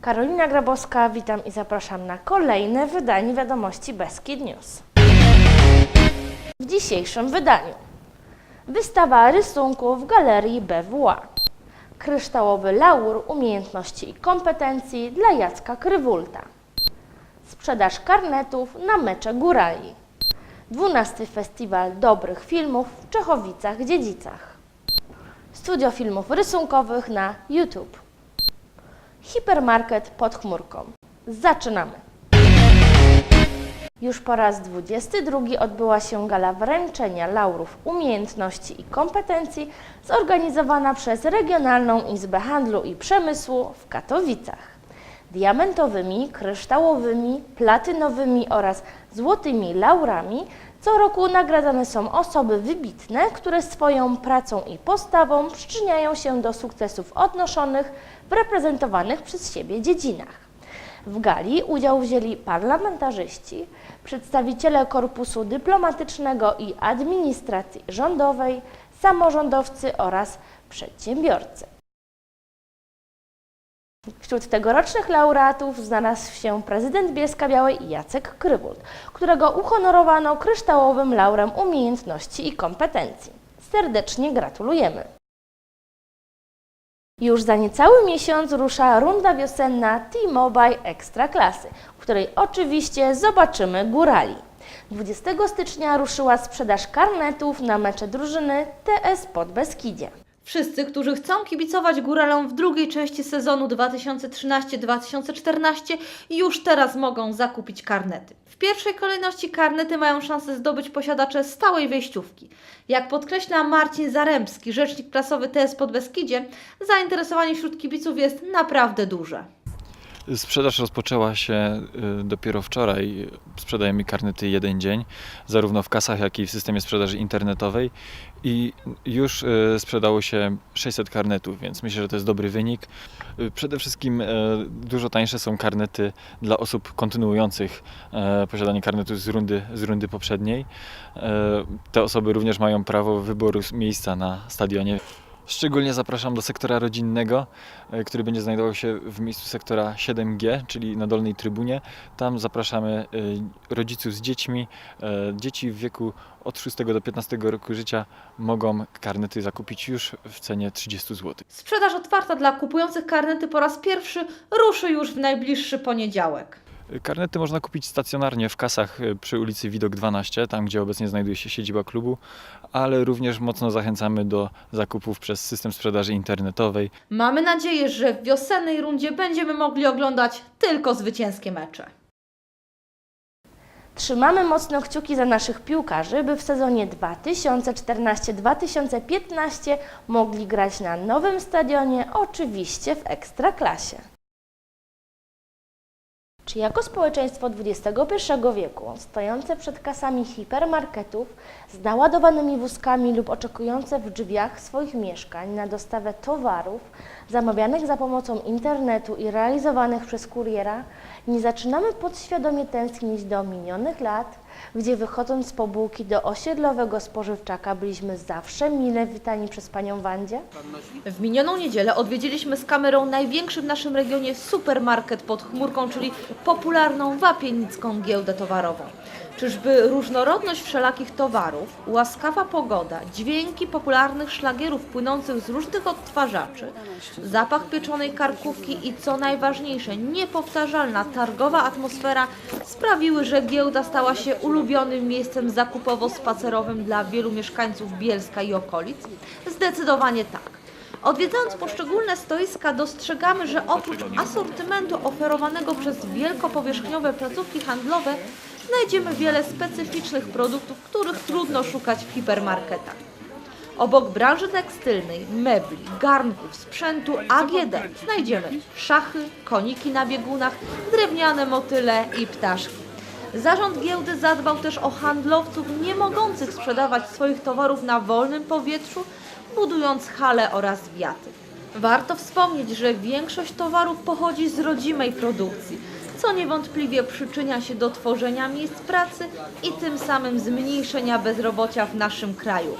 Karolina Grabowska, witam i zapraszam na kolejne wydanie wiadomości Beskid News. W dzisiejszym wydaniu wystawa rysunków w galerii BWA. Kryształowy laur umiejętności i kompetencji dla Jacka Krywulta. Sprzedaż karnetów na mecze górali. 12 Festiwal Dobrych Filmów w Czechowicach-Dziedzicach. Studio filmów rysunkowych na YouTube. Hipermarket pod chmurką. Zaczynamy! Już po raz 22 odbyła się gala wręczenia laurów umiejętności i kompetencji zorganizowana przez Regionalną Izbę Handlu i Przemysłu w Katowicach. Diamentowymi, kryształowymi, platynowymi oraz złotymi laurami co roku nagradzane są osoby wybitne, które swoją pracą i postawą przyczyniają się do sukcesów odnoszonych w reprezentowanych przez siebie dziedzinach. W gali udział wzięli parlamentarzyści, przedstawiciele korpusu dyplomatycznego i administracji rządowej, samorządowcy oraz przedsiębiorcy. Wśród tegorocznych laureatów znalazł się prezydent Bielska Białej Jacek Krywult, którego uhonorowano kryształowym laurem umiejętności i kompetencji. Serdecznie gratulujemy. Już za niecały miesiąc rusza runda wiosenna T-Mobile Ekstraklasy, w której oczywiście zobaczymy górali. 20 stycznia ruszyła sprzedaż karnetów na mecze drużyny TS pod Beskidzie. Wszyscy, którzy chcą kibicować góralom w drugiej części sezonu 2013-2014 już teraz mogą zakupić karnety. W pierwszej kolejności karnety mają szansę zdobyć posiadacze stałej wejściówki. Jak podkreśla Marcin Zaremski, rzecznik prasowy TS Podbeskidzie, zainteresowanie wśród kibiców jest naprawdę duże. Sprzedaż rozpoczęła się y, dopiero wczoraj. Sprzedajemy karnety jeden dzień, zarówno w kasach, jak i w systemie sprzedaży internetowej. I już y, sprzedało się 600 karnetów, więc myślę, że to jest dobry wynik. Y, Przede wszystkim dużo tańsze są karnety dla osób kontynuujących posiadanie karnetu z rundy, z rundy poprzedniej. Te osoby również mają prawo wyboru miejsca na stadionie. Szczególnie zapraszam do sektora rodzinnego, e, który będzie znajdował się w miejscu sektora 7G, czyli na dolnej trybunie. Tam zapraszamy e, rodziców z dziećmi. E, Dzieci w wieku od 6 do 15 roku życia mogą karnety zakupić już w cenie 30 zł. Sprzedaż otwarta dla kupujących karnety po raz pierwszy ruszy już w najbliższy poniedziałek. Karnety można kupić stacjonarnie w kasach przy ulicy Widok 12, tam gdzie obecnie znajduje się siedziba klubu, ale również mocno zachęcamy do zakupów przez system sprzedaży internetowej. Mamy nadzieję, że w wiosennej rundzie będziemy mogli oglądać tylko zwycięskie mecze. Trzymamy mocno kciuki za naszych piłkarzy, by w sezonie 2014-2015 mogli grać na nowym stadionie, oczywiście w Ekstraklasie. Czy jako społeczeństwo XXI wieku, stojące przed kasami hipermarketów z naładowanymi wózkami lub oczekujące w drzwiach swoich mieszkań na dostawę towarów zamawianych za pomocą internetu i realizowanych przez kuriera, nie zaczynamy podświadomie tęsknić do minionych lat, gdzie wychodząc po bułki do osiedlowego spożywczaka byliśmy zawsze mile witani przez panią Wandzie? W minioną niedzielę odwiedziliśmy z kamerą największy w naszym regionie supermarket pod chmurką, czyli popularną wapienicką giełdę towarową. Czyżby różnorodność wszelakich towarów, łaskawa pogoda, dźwięki popularnych szlagierów płynących z różnych odtwarzaczy, zapach pieczonej karkówki i co najważniejsze, niepowtarzalna targowa atmosfera sprawiły, że giełda stała się ulubionym miejscem zakupowo-spacerowym dla wielu mieszkańców Bielska i okolic? Zdecydowanie tak. Odwiedzając poszczególne stoiska dostrzegamy, że oprócz asortymentu oferowanego przez wielkopowierzchniowe placówki handlowe znajdziemy wiele specyficznych produktów, których trudno szukać w hipermarketach. Obok branży tekstylnej, mebli, garnków, sprzętu AGD znajdziemy szachy, koniki na biegunach, drewniane motyle i ptaszki. Zarząd giełdy zadbał też o handlowców nie mogących sprzedawać swoich towarów na wolnym powietrzu, budując hale oraz wiaty. Warto wspomnieć, że większość towarów pochodzi z rodzimej produkcji, co niewątpliwie przyczynia się do tworzenia miejsc pracy i tym samym zmniejszenia bezrobocia w naszym kraju.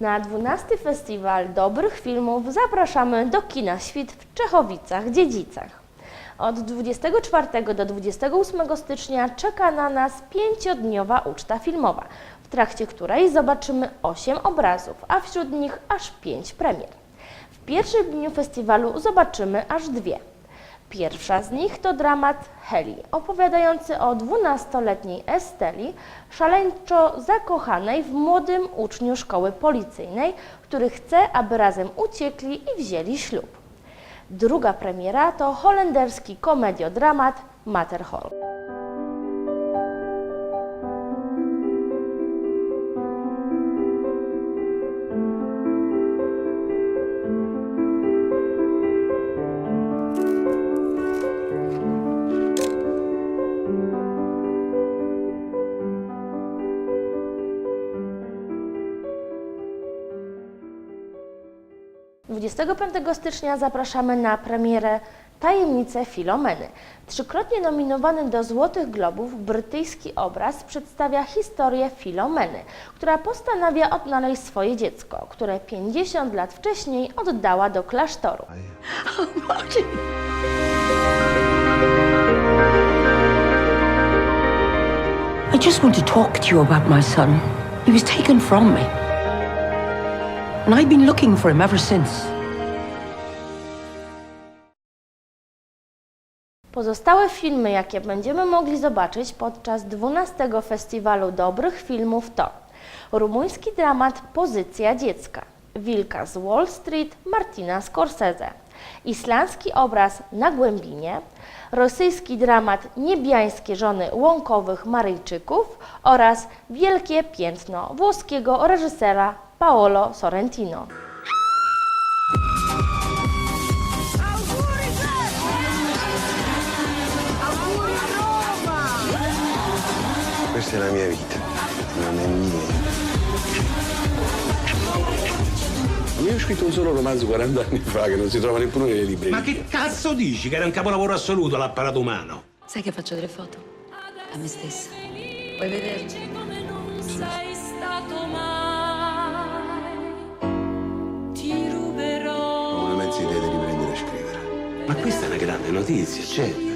Na 12 Festiwal Dobrych Filmów zapraszamy do Kina Świt w Czechowicach-Dziedzicach. Od 24 do 28 stycznia czeka na nas pięciodniowa uczta filmowa, w trakcie której zobaczymy 8 obrazów, a wśród nich aż 5 premier. W pierwszym dniu festiwalu zobaczymy aż dwie. Pierwsza z nich to dramat Heli, opowiadający o 12-letniej Esteli, szaleńczo zakochanej w młodym uczniu szkoły policyjnej, który chce, aby razem uciekli i wzięli ślub. Druga premiera to holenderski komediodramat Matterhorn. 25 stycznia zapraszamy na premierę Tajemnice Filomeny. Trzykrotnie nominowany do Złotych Globów brytyjski obraz przedstawia historię Filomeny, która postanawia odnaleźć swoje dziecko, które 50 lat wcześniej oddała do klasztoru. I just want to talk to you about my son. He was taken from me. And I've been looking for him ever since. Pozostałe filmy, jakie będziemy mogli zobaczyć podczas 12 Festiwalu Dobrych Filmów to rumuński dramat Pozycja dziecka, Wilka z Wall Street Martina Scorsese, islandzki obraz Na głębinie, rosyjski dramat Niebiańskie żony łąkowych Maryjczyków oraz Wielkie piętno włoskiego reżysera Paolo Sorrentino. Questa è la mia vita, non è mia. Io ho scritto un solo romanzo 40 anni fa che non si trova neppure nelle librerie. Ma che cazzo dici? Che era un capolavoro assoluto l'apparato umano. Sai che faccio delle foto? A me stessa. Vuoi vederci? Ma questa è una grande notizia, certo.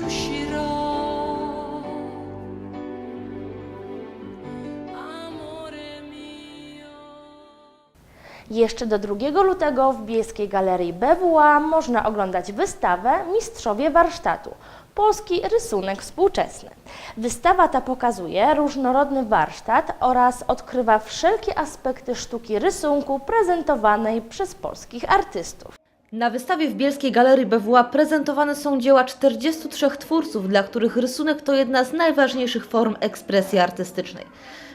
Jeszcze do 2 lutego w Bielskiej Galerii BWA można oglądać wystawę Mistrzowie Warsztatu Polski rysunek współczesny. Wystawa ta pokazuje różnorodny warsztat oraz odkrywa wszelkie aspekty sztuki rysunku prezentowanej przez polskich artystów. Na wystawie w Bielskiej Galerii BWA prezentowane są dzieła 43 twórców, dla których rysunek to jedna z najważniejszych form ekspresji artystycznej.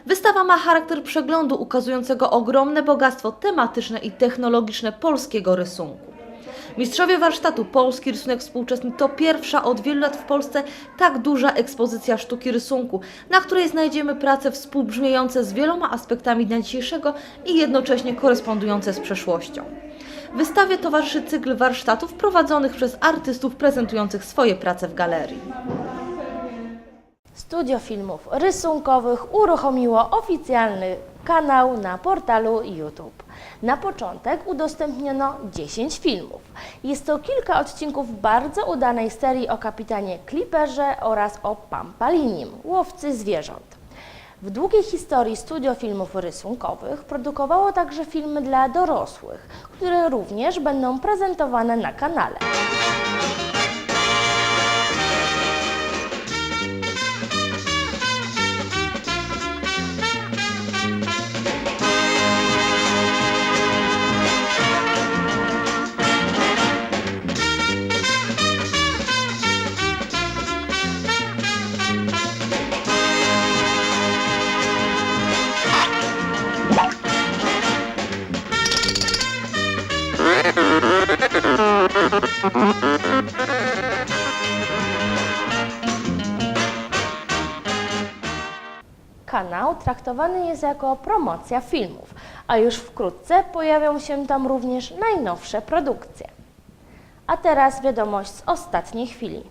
Wystawa ma charakter przeglądu ukazującego ogromne bogactwo tematyczne i technologiczne polskiego rysunku. Mistrzowie warsztatu Polski Rysunek Współczesny to pierwsza od wielu lat w Polsce tak duża ekspozycja sztuki rysunku, na której znajdziemy prace współbrzmiejące z wieloma aspektami dnia dzisiejszego i jednocześnie korespondujące z przeszłością. Wystawie towarzyszy cykl warsztatów prowadzonych przez artystów prezentujących swoje prace w galerii. Studio Filmów Rysunkowych uruchomiło oficjalny kanał na portalu YouTube. Na początek udostępniono 10 filmów. Jest to kilka odcinków bardzo udanej serii o kapitanie Clipperze oraz o Pampalinim, łowcy zwierząt. W długiej historii studio filmów rysunkowych produkowało także filmy dla dorosłych, które również będą prezentowane na kanale. Kanał traktowany jest jako promocja filmów, a już wkrótce pojawią się tam również najnowsze produkcje. A teraz wiadomość z ostatniej chwili.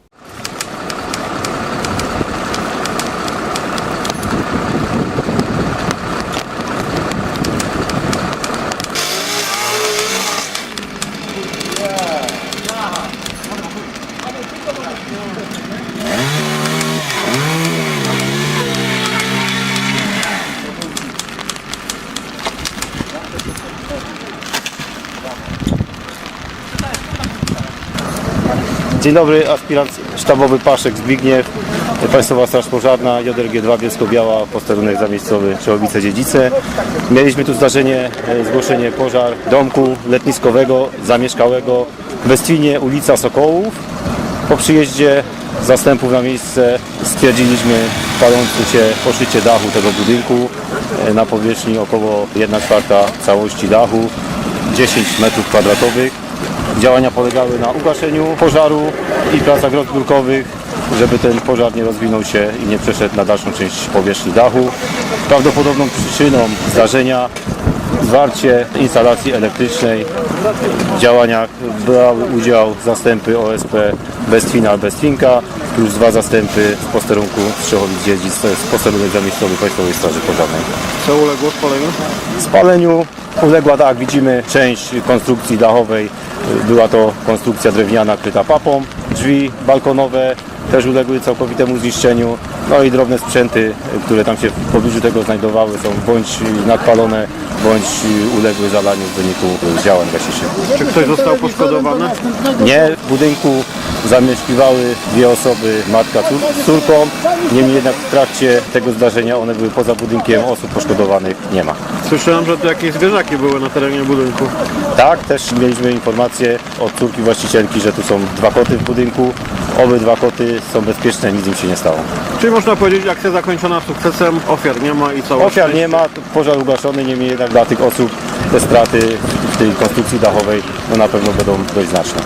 Dzień dobry, aspirant sztabowy Paszek Zbigniew, Państwowa Straż Pożarna, JRG2 Bielsko-Biała, posterunek zamiejscowy Czechowice-Dziedzice. Mieliśmy tu zdarzenie, e, zgłoszenie pożar domku letniskowego, zamieszkałego w Westwinie, ulica Sokołów. Po przyjeździe zastępów na miejsce stwierdziliśmy palące się poszycie dachu tego budynku e, na powierzchni około 1 czwarta całości dachu, 10 metrów kwadratowych. Działania polegały na ugaszeniu pożaru i pracach rozbiórkowych, żeby ten pożar nie rozwinął się i nie przeszedł na dalszą część powierzchni dachu. Prawdopodobną przyczyną zdarzenia zwarcie instalacji elektrycznej. W działaniach brały udział zastępy OSP Bestwina Bestwinka plus dwa zastępy z posterunku Strzechowic Dziedzic, to jest posterunek zamiejscowy Państwowej Straży Pożarnej. Co uległo spaleniu? Spaleniu uległa, tak jak widzimy, część konstrukcji dachowej. Była to konstrukcja drewniana kryta papą. Drzwi balkonowe też uległy całkowitemu zniszczeniu. No i drobne sprzęty, które tam się w pobliżu tego znajdowały są bądź nadpalone, bądź uległy zalaniu w wyniku działań gasiczych. Czy ktoś został poszkodowany? Nie, w budynku zamieszkiwały dwie osoby, matka z córką. Niemniej jednak w trakcie tego zdarzenia one były poza budynkiem, osób poszkodowanych nie ma. Słyszałem, że tu jakieś zwierzaki były na terenie budynku. Tak, też mieliśmy informację od córki właścicielki, że tu są dwa koty w budynku. Obydwa koty są bezpieczne, nic im się nie stało. Czyli można powiedzieć, akcja zakończona sukcesem, ofiar nie ma i całość. Ofiar nie ma, pożar ugaszony, niemniej jednak dla tych osób te straty w tej konstrukcji dachowej no na pewno będą dość znaczne.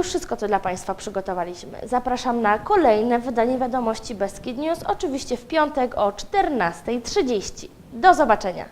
Już wszystko, co dla Państwa przygotowaliśmy. Zapraszam na kolejne wydanie wiadomości Beskid News, oczywiście w piątek o 14.30. Do zobaczenia.